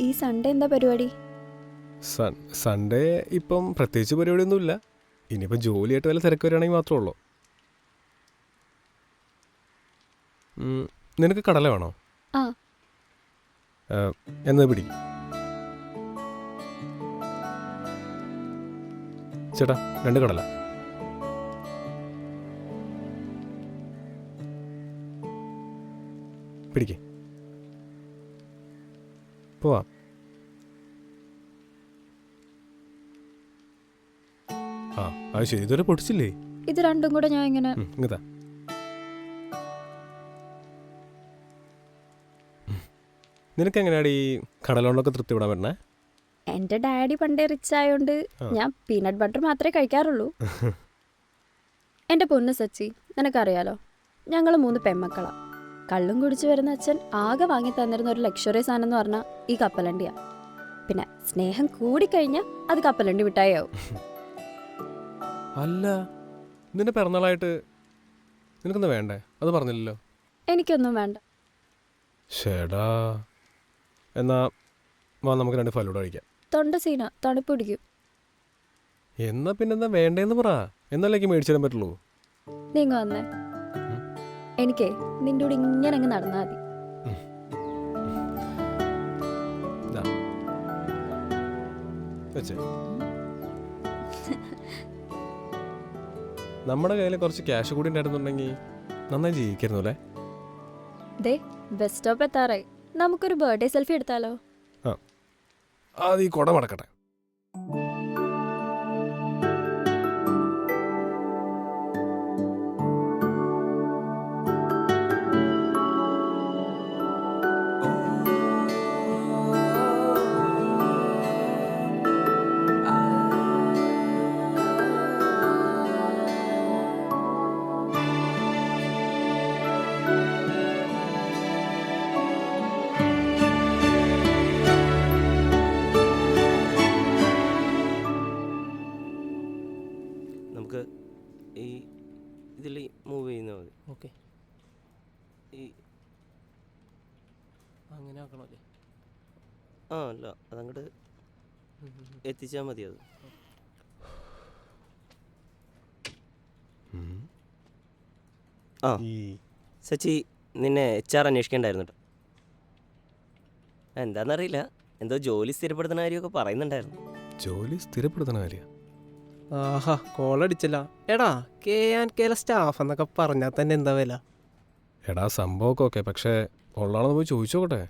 ഈ സൺഡേ എന്താ പരിപാടി? സൺ സൺഡേ ഇപ്പം പ്രത്യേകിച്ച് പരിപാടിയൊന്നുമില്ല. ഇനിയിപ്പം ജോലിയായിട്ട് വല്ല തിരക്ക് വരികയാണെങ്കിൽ മാത്രമേ ഉള്ളൂ. നിനക്ക് കടല വേണോ? ആ. പിടി. ചേട്ടാ രണ്ട് കടല. പിടിക്കേ. പോവാം ആ അത് ശരി. ഇതുവരെ പൊട്ടിച്ചില്ലേ? ഇത് രണ്ടും കൂടെ ഞാൻ ഇങ്ങനെ ഉം, ഇങ്ങതാ നിനക്ക് എങ്ങനെയാണ് ഈ കടലോണ്ടൊക്കെ വിടാൻ പറ്റണേ? എന്റെ ഡാഡി പണ്ടേ റിച്ച് ആയതുകൊണ്ട് ഞാൻ പീനട്ട് ബട്ടർ മാത്രമേ കഴിക്കാറുള്ളൂ. എന്റെ പൊന്ന് സച്ചി നിനക്കറിയാലോ ഞങ്ങൾ മൂന്ന് പെമ്മക്കളാ കള്ളും കുടിച്ചു വരുന്ന അച്ഛൻ ആകെ വാങ്ങി തന്നിരുന്ന ഒരു ലക്ഷറി സാധനം എന്ന് പറഞ്ഞാൽ ഈ കപ്പലണ്ടിയാ. പിന്നെ സ്നേഹം കൂടിക്കഴിഞ്ഞാൽ അത് കപ്പലണ്ടി മിഠായിയാവും. അല്ല നിന്റെ പിറന്നാളായിട്ട് നിനക്കൊന്നും വേണ്ടേ? അത് പറഞ്ഞില്ലല്ലോ. എനിക്കൊന്നും വേണ്ട. ഷേടാ. എന്നാ വാ നമുക്ക് രണ്ട് ഫലൂടെ കഴിക്കാം. തൊണ്ട സീന തണുപ്പ് പിടിക്കും. എന്നാ പിന്നെന്താ വേണ്ടേന്ന് പറ. എന്നല്ലേക്ക് മേടിച്ചു തരാൻ പറ്റുള്ളൂ. നീങ്ങ വന്നേ. എനിക്കേ നിന്റെ കൂടെ ഇങ്ങനെ അങ്ങ് നടന്നാൽ മതി നമ്മുടെ കയ്യിൽ കുറച്ച് ക്യാഷ് കൂടി ഉണ്ടായിരുന്നുണ്ടെങ്കിൽ നന്നായി ജീവിക്കായിരുന്നു അല്ലേ? ദേ ബസ് സ്റ്റോപ്പ് എത്താറായി. നമുക്കൊരു ബർത്ത്ഡേ സെൽഫി എടുത്താലോ? ആ. അത് ഈ കുട മടക്കട്ടെ. എത്തിച്ചാൽ മതി അത്. ആ. ഈ സച്ചി നിന്നെ എച്ച് ആർ അന്വേഷിക്കണ്ടായിരുന്നു കേട്ടോ എന്താണെന്നറിയില്ല എന്തോ ജോലി സ്ഥിരപ്പെടുത്തുന്ന കാര്യമൊക്കെ പറയുന്നുണ്ടായിരുന്നു. ജോലി സ്ഥിരപ്പെടുത്തണ കാര്യ? ആഹാ കോളടിച്ചല്ല എടാ കെ ആൻഡ് കെയിലെ സ്റ്റാഫ് എന്നൊക്കെ പറഞ്ഞാൽ തന്നെ എന്താ വില? എടാ സംഭവമൊക്കെ ഓക്കെ. പക്ഷേ ഉള്ളാണെന്ന് പോയി ചോദിച്ചോട്ടെ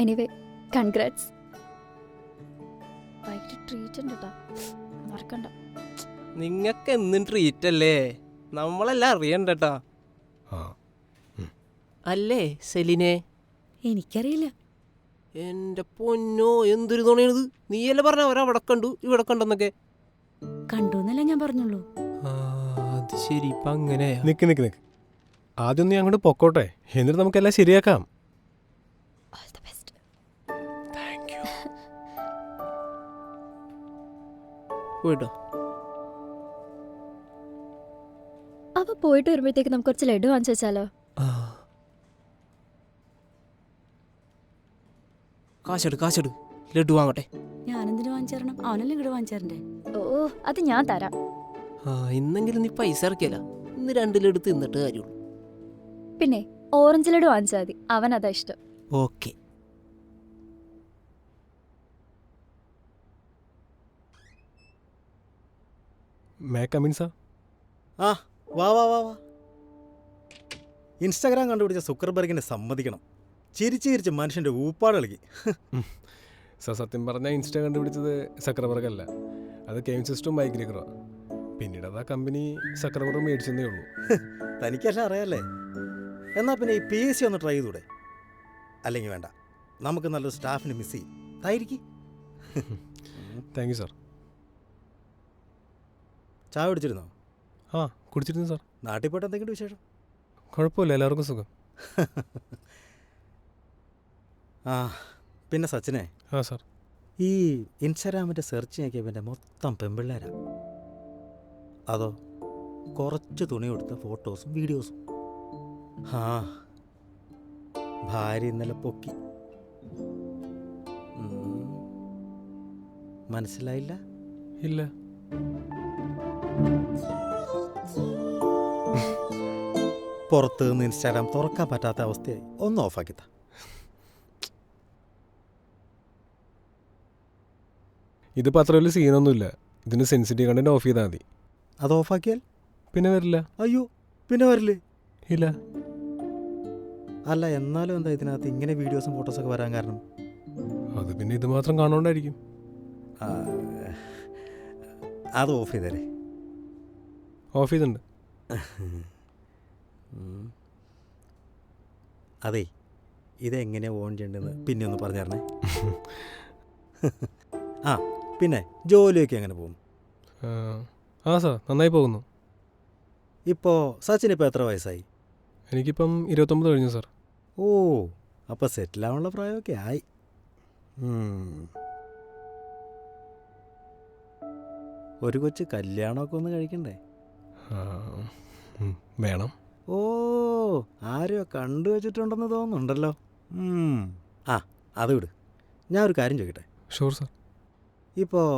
എനിവേ കൺഗ്രാറ്റ്സ് വൈകിട്ട് ട്രീറ്റ് ഉണ്ട് കേട്ടോ മറക്കണ്ട. നിങ്ങക്ക് എന്നും ട്രീറ്റ് അല്ലേ? നമ്മളെല്ലാം അറിയണ്ടട്ടാ ആ അല്ലേ സെലിനെ? എനിക്കറിയില്ല. എന്റെ പൊന്നോ എന്തൊരു തോന്നിയത് നീയല്ലേ പറഞ്ഞ അവരവിടെ കണ്ടു ഇവിടെ കണ്ടെന്നൊക്കെ? കണ്ടു എന്നല്ല ഞാൻ പറഞ്ഞുള്ളൂ. അത് ശരി ഇപ്പൊ അങ്ങനെയാ നിക്ക് നിക്ക് നിക്ക്. ആദ്യം നീ അങ്ങോട്ട് പൊക്കോട്ടെ. എന്നിട്ട് നമുക്കെല്ലാം ശരിയാക്കാം. പോയിട്ടോ? അവ പോയിട്ട് വരുമ്പോഴത്തേക്ക് നമുക്ക് കുറച്ച് ലഡു വാങ്ങിച്ചു വെച്ചാലോ? കാശെടു കാശെടു. ലഡു വാങ്ങട്ടെ. ഞാനെന്തിനു വാങ്ങിച്ചേരണം അവനല്ലേ ഇങ്ങോട്ട് വാങ്ങിച്ചേരണ്ടേ ഓ അത് ഞാൻ തരാം. ആ ഇന്നെങ്കിലും നീ പൈസ ഇറക്കിയല്ല. ഇന്ന് രണ്ട് ലഡു തിന്നിട്ട് കാര്യമുള്ളൂ. പിന്നെ ഓറഞ്ച് ലഡു വാങ്ങിച്ചാൽ മതി. അവൻ അതാ ഇഷ്ടം. ഓക്കെ. മേ കമിൻ സാർ ആ വാ വാ വാ വാ. ഇൻസ്റ്റാഗ്രാം കണ്ടുപിടിച്ച സുക്കർബർഗിനെ സമ്മതിക്കണം. ചിരിച്ച് ചിരിച്ച് മനുഷ്യന്റെ ഊപ്പാട് കളിക്കും. സാർ സത്യം പറഞ്ഞാൽ ഇൻസ്റ്റാ കണ്ടുപിടിച്ചത് സക്രബർഗ് അല്ല അത് കെയിം സിസ്റ്റം മൈഗ്രേക്കറോ പിന്നീട് അത് ആ കമ്പനി സക്രബർഗ് മേടിച്ചെന്നേ ഉള്ളൂ. തനിക്കെല്ലാം അറിയാല്ലേ? എന്നാൽ പിന്നെ ഈ പി എസ് സി ഒന്ന് ട്രൈ ചെയ്തൂടെ? അല്ലെങ്കിൽ വേണ്ട. നമുക്ക് നല്ലൊരു സ്റ്റാഫിനെ മിസ് ചെയ്യും. തായിരിക്കും താങ്ക് യു സാർ ചായ കുടിച്ചിരുന്നോ? ആ കുടിച്ചിരുന്നു സാർ. നാട്ടിൽ പോയിട്ട് എന്തെങ്കിലും വിശേഷം? കുഴപ്പമില്ല എല്ലാവർക്കും സുഖം. ആ പിന്നെ സച്ചിനെ? ആ സാർ. ഈ ഇൻസ്റ്റാഗ്രാമിന്റെ സെർച്ച് നോക്കിയപ്പോൾ എന്റെ മൊത്തം പെമ്പിള്ളേരാ. അതോ കുറച്ച് തുണി കൊടുത്ത ഫോട്ടോസും വീഡിയോസും? ആ ഭാര്യ ഇന്നലെ പൊക്കി. മനസ്സിലായില്ല? ഇല്ല. പുറത്ത് നിന്ന് ഇൻസ്റ്റാഗ്രാം തുറക്കാൻ പറ്റാത്ത അവസ്ഥയായി. ഒന്ന് ഓഫാക്കി താ ഇതിപ്പോൾ അത്ര വലിയ സീനൊന്നുമില്ല ഇതിന് സെൻസിറ്റീവ് കണ്ടന്റ് ഓഫ് ചെയ്താൽ മതി. അത് ഓഫാക്കിയാൽ പിന്നെ വരില്ല. അയ്യോ പിന്നെ വരില്ലേ? ഇല്ല. അല്ല എന്നാലും എന്താ ഇതിനകത്ത് ഇങ്ങനെ വീഡിയോസും ഫോട്ടോസൊക്കെ വരാൻ കാരണം? അത് പിന്നെ ഇത് മാത്രം കാണുകൊണ്ടായിരിക്കും അത് ഓഫ് ചെയ്തേരെ. ഓഫ് ചെയ്തിട്ടുണ്ട്. അതേ ഇതെങ്ങനെയാണ് ഓൺ ചെയ്യേണ്ടതെന്ന് പിന്നെ ഒന്ന് പറഞ്ഞു തരണേ ആ പിന്നെ ജോലിയൊക്കെ എങ്ങനെ പോകും? ആ, സാർ നന്നായി പോകുന്നു. ഇപ്പോൾ സച്ചിന് ഇപ്പോൾ എത്ര വയസ്സായി? എനിക്കിപ്പം ഇരുപത്തൊമ്പത് കഴിഞ്ഞു സാർ. ഓ അപ്പോൾ സെറ്റിലാവാനുള്ള പ്രായമൊക്കെ ആയി. ഒരു കൊച്ച് കല്യാണമൊക്കെ ഒന്ന് കഴിക്കണ്ടേ? ആ, വേണം. ഓ ആരെയോ കണ്ടു വെച്ചിട്ടുണ്ടെന്ന് തോന്നുന്നുണ്ടല്ലോ. ആ അത് വിട്. ഞാൻ ഒരു കാര്യം ചോദിക്കട്ടെ? ഷുവർ സാർ ഇപ്പോൾ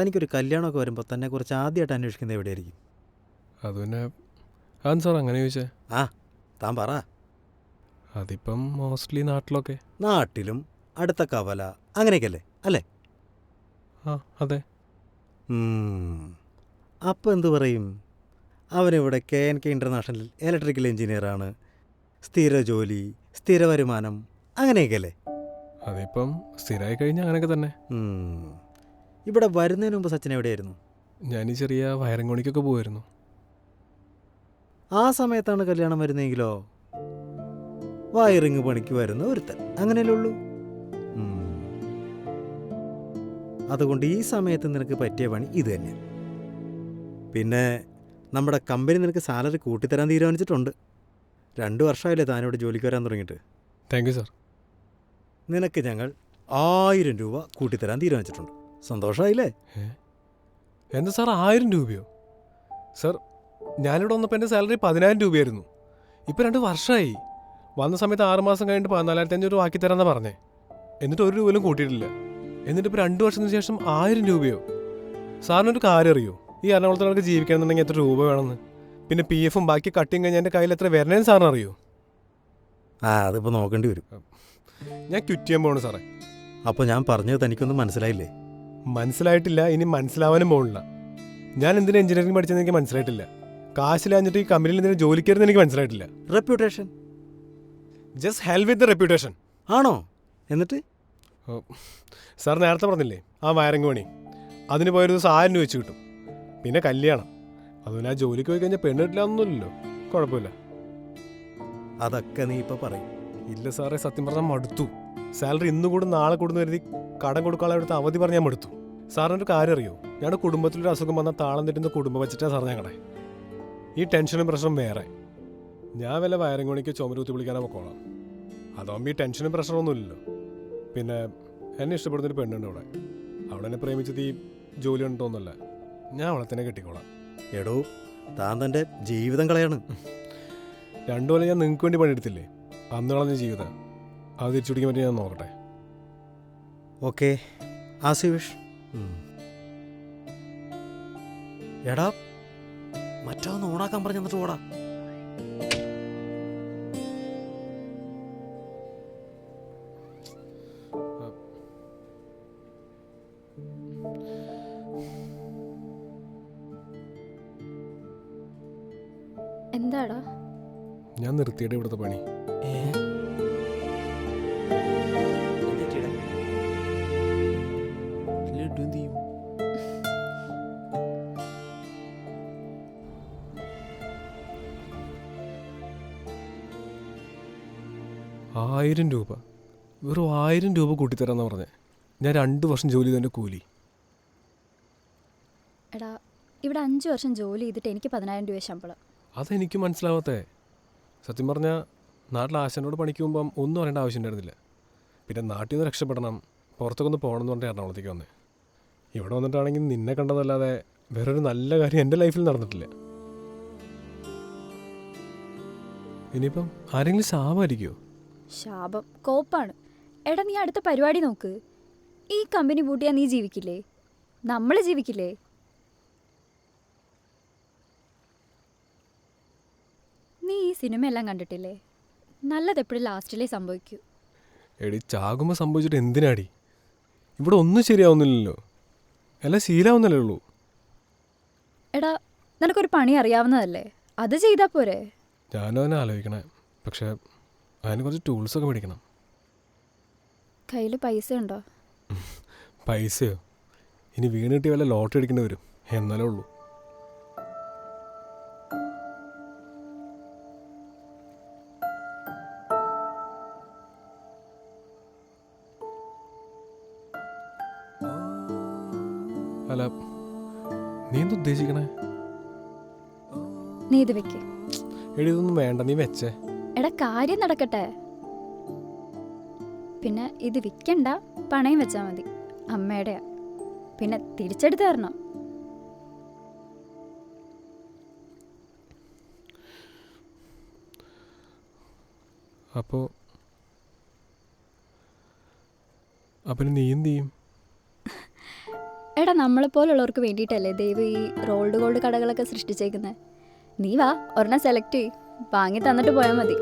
തനിക്കൊരു കല്യാണമൊക്കെ വരുമ്പോൾ തന്നെ കുറച്ച് ആദ്യമായിട്ട് അന്വേഷിക്കുന്നത് എവിടെയായിരിക്കും? അത് പിന്നെ അത് സാർ അങ്ങനെ ചോദിച്ചേ. ആ താൻ പറ. അതിപ്പം മോസ്റ്റ്ലി നാട്ടിലൊക്കെ. നാട്ടിലും അടുത്ത കവല അങ്ങനെയൊക്കെയല്ലേ? അല്ലേ? ആ അതെ. അപ്പം എന്ത് പറയും? അവനിവിടെ K N K international electrical എഞ്ചിനീയറാണ് സ്ഥിര ജോലി സ്ഥിര വരുമാനം അങ്ങനെയൊക്കെയല്ലേ? അതിപ്പം സ്ഥിരമായി കഴിഞ്ഞ അങ്ങനെയൊക്കെ തന്നെ. ഇവിടെ വരുന്നതിന് മുമ്പ് സച്ചിൻ എവിടെയായിരുന്നു? ഞാൻ ഈ ചെറിയ വയറങ്കോണിക്കൊക്കെ പോകുമായിരുന്നു ആ സമയത്താണ് കല്യാണം വരുന്നതെങ്കിലോ? വയറിങ് പണിക്ക് വരുന്ന ഒരുത്തൻ. അങ്ങനെയല്ലേ ഉള്ളൂ? അതുകൊണ്ട് ഈ സമയത്ത് നിനക്ക് പറ്റിയ പണി ഇത് തന്നെ. പിന്നെ നമ്മുടെ കമ്പനി നിനക്ക് സാലറി കൂട്ടിത്തരാൻ തീരുമാനിച്ചിട്ടുണ്ട്. രണ്ട് വർഷമായില്ലേ താനിവിടെ ജോലിക്ക് വരാൻ തുടങ്ങിയിട്ട്. താങ്ക് യു സാർ നിനക്ക് ഞങ്ങൾ ആയിരം രൂപ കൂട്ടിത്തരാൻ തീരുമാനിച്ചിട്ടുണ്ട്. സന്തോഷമായില്ലേ എന്താ സാർ ആയിരം രൂപയോ? സാർ ഞാനിവിടെ വന്നപ്പോൾ എന്റെ സാലറി പതിനായിരം രൂപയായിരുന്നു. ഇപ്പോൾ രണ്ട് വർഷമായി. വന്ന സമയത്ത് ആറ് മാസം കഴിഞ്ഞിട്ട് പതിനാലായിരത്തി അഞ്ഞൂറ് രൂപ ആക്കി തരാമെന്നാണ് പറഞ്ഞേ. എന്നിട്ട് ഒരു രൂപയിലും കൂട്ടിയിട്ടില്ല. എന്നിട്ട് ഇപ്പോൾ രണ്ട് വർഷത്തിന് ശേഷം ആയിരം രൂപയോ? സാറിനൊരു കാര്യം അറിയോ? ഈ എറണാകുളത്തിനൊക്കെ ജീവിക്കണമെന്നുണ്ടെങ്കിൽ എത്ര രൂപ വേണമെന്ന്. പിന്നെ പി എഫും ബാക്കി കട്ടിങ് കഴിഞ്ഞാൽ എന്റെ കയ്യിൽ എത്ര വരണേന്ന് സാറിന് അറിയോ? ആ അതിപ്പോൾ നോക്കേണ്ടി വരും. ഞാൻ ക്വിറ്റ് ചെയ്യാൻ പോകണം സാറേ. അപ്പോൾ ഞാൻ പറഞ്ഞത് തനിക്കൊന്നും മനസ്സിലായില്ലേ? മനസ്സിലായിട്ടില്ല ഇനി മനസ്സിലാവാനും പോകണില്ല ഞാൻ എന്തിനാ എഞ്ചിനീയറിംഗ് പഠിച്ചതെന്ന് എനിക്ക് മനസ്സിലായിട്ടില്ല. കാശിലാഞ്ഞിട്ട് ഈ കമ്പനിയിൽ എന്തിനാ ജോലിക്കരുതെന്ന് എനിക്ക് മനസ്സിലായിട്ടില്ല. Reputation just help with the reputation ആണോ? എന്നിട്ട്? സാർ നേരത്തെ പറഞ്ഞില്ലേ ആ വയറിംഗ് പണി. അതിന് പോയൊരു ദിവസം ആയിരം രൂപ വെച്ച് കിട്ടും. പിന്നെ കല്യാണം. അതുപോലെ ആ ജോലിക്ക് പോയി കഴിഞ്ഞാൽ പെണ്ണ് ഒന്നുമില്ലല്ലോ കുഴപ്പമില്ല. അതൊക്കെ നീ ഇപ്പൊ പറയും. ഇല്ല സാറേ സത്യം പറഞ്ഞാൽ മടുത്തു. സാലറി ഇന്ന് കൂടും നാളെ കൂടുന്ന കരുതി കടം കൊടുക്കാനുള്ള അവിടുത്തെ അവധി പറഞ്ഞാൽ മടുത്തു. സാറിന് ഒരു കാര്യം അറിയോ? ഞങ്ങളുടെ കുടുംബത്തിലൊരു അസുഖം വന്നാൽ താളം തെറ്റുന്ന കുടുംബം വെച്ചിട്ടാണ് സാർ ഞങ്ങളുടെ ഈ ടെൻഷനും പ്രഷറും വേറെ. ഞാൻ വല്ല വയറും പണിക്ക് ചുമരൂത്തി വിളിക്കാനോ പൊക്കോളാം അതാകുമ്പോൾ ഈ ടെൻഷനും പ്രഷറൊന്നുമില്ലല്ലോ. പിന്നെ എന്നെ ഇഷ്ടപ്പെടുന്നൊരു പെണ്ണുണ്ട് അവിടെ. അവിടെ എന്നെ പ്രേമിച്ചത് ഈ ജോലി ഉണ്ടോന്നല്ല ഞാൻ അവളെ തന്നെ കെട്ടിക്കോളാം. എടോ താൻ തന്റെ ജീവിതം കളയാണ്. രണ്ടു കൊല്ലം ഞാൻ നിങ്ങൾക്ക് വേണ്ടി പണിയെടുത്തില്ലേ? അന്ന് കളഞ്ഞ ജീവിതം. അത് തിരിച്ചു പിടിക്കാൻ പറ്റി ഞാൻ നോക്കട്ടെ. ഓക്കെ ആസ് വിഷ് എടാ മറ്റൊന്ന് ഓണാക്കാൻ പറഞ്ഞു എന്നിട്ട് ഓടാ. എന്താടാ? ഞാൻ നിർത്തിയുടെ ഇവിടുത്തെ പണി. ആയിരം രൂപ. വെറും ആയിരം രൂപ കൂട്ടിത്തരാന്ന് പറഞ്ഞേ. ഞാൻ രണ്ട് വർഷം ജോലി ചെയ്തതിന്റെ കൂലി. എടാ ഇവിടെ അഞ്ച് വർഷം ജോലി ചെയ്തിട്ട് എനിക്ക് പതിനായിരം രൂപ ശമ്പളം. അതെനിക്ക് മനസ്സിലാവാത്തേ. സത്യം പറഞ്ഞാൽ നാട്ടിൽ ആശാനോട് പണിക്ക് പോകുമ്പം ഒന്നും അറിയേണ്ട ആവശ്യം ഉണ്ടായിരുന്നില്ല. പിന്നെ നാട്ടിൽ നിന്ന് രക്ഷപ്പെടണം പുറത്തൊക്കെ ഒന്ന് പോകണം എന്ന് പറഞ്ഞിട്ട് എറണാകുളത്തേക്ക് വന്നേ. ഇവിടെ വന്നിട്ടാണെങ്കിൽ നിന്നെ കണ്ടതല്ലാതെ വേറൊരു നല്ല കാര്യം എന്റെ ലൈഫിൽ നടന്നിട്ടില്ല. ഇനിയിപ്പം ആരെങ്കിലും ശാപമായിരിക്കുമോ ശാപം കോപ്പാണ്. എടാ നീ അടുത്ത പരിപാടി നോക്ക്. ഈ കമ്പനി പൂട്ടിയാൽ നീ ജീവിക്കില്ലേ? നമ്മൾ ജീവിക്കില്ലേ? നീ ഈ സിനിമ എല്ലാം കണ്ടിട്ടില്ലേ? നല്ലത് എപ്പോഴും ലാസ്റ്റിലേ സംഭവിക്കൂ. എടി ചാകുമ്പോൾ സംഭവിച്ചിട്ട് എന്തിനാടി? ഇവിടെ ഒന്നും ശരിയാവുന്നില്ലല്ലോ. എല്ലാം ശീലാവുന്നല്ലേ ഉള്ളൂ. എടാ നിനക്കൊരു പണി അറിയാവുന്നതല്ലേ? അത് ചെയ്താൽ പോരെ. ഞാനും അതിനെ ആലോചിക്കണേ. പക്ഷേ അതിന് കുറച്ച് ടൂൾസ് ഒക്കെ മേടിക്കണം. കയ്യിൽ പൈസ ഉണ്ടോ പൈസയോ? ഇനി വീണ് കിട്ടിയ വല്ല ലോട്ടറി അടിക്കേണ്ടി വരും. എന്നാലേ ഉള്ളൂ. അല്ല നീ എന്ത് ഉദ്ദേശിക്കണേ? നീ ഇത് വെക്ക്. എടി ഇതൊന്നും വേണ്ട നീ വെച്ചേ. എടാ കാര്യം നടക്കട്ടെ. പിന്നെ ഇത് വിൽക്കണ്ട പണയം വെച്ചാൽ മതി. അമ്മയുടെയാ പിന്നെ തിരിച്ചെടുത്ത് തരണം. അപ്പോൾ അപ്പം നീ എന്ത് ചെയ്യും? എടാ നമ്മളെപ്പോലുള്ളവർക്ക് വേണ്ടിയിട്ടല്ലേ ദൈവം ഈ റോൾഡ് ഗോൾഡ് കടകളൊക്കെ സൃഷ്ടിച്ചേക്കുന്നത് നീ വാ ഒരെണ്ണം സെലക്ട് ചെയ് വാങ്ങി തന്നിട്ട് പോയാൽ മതി.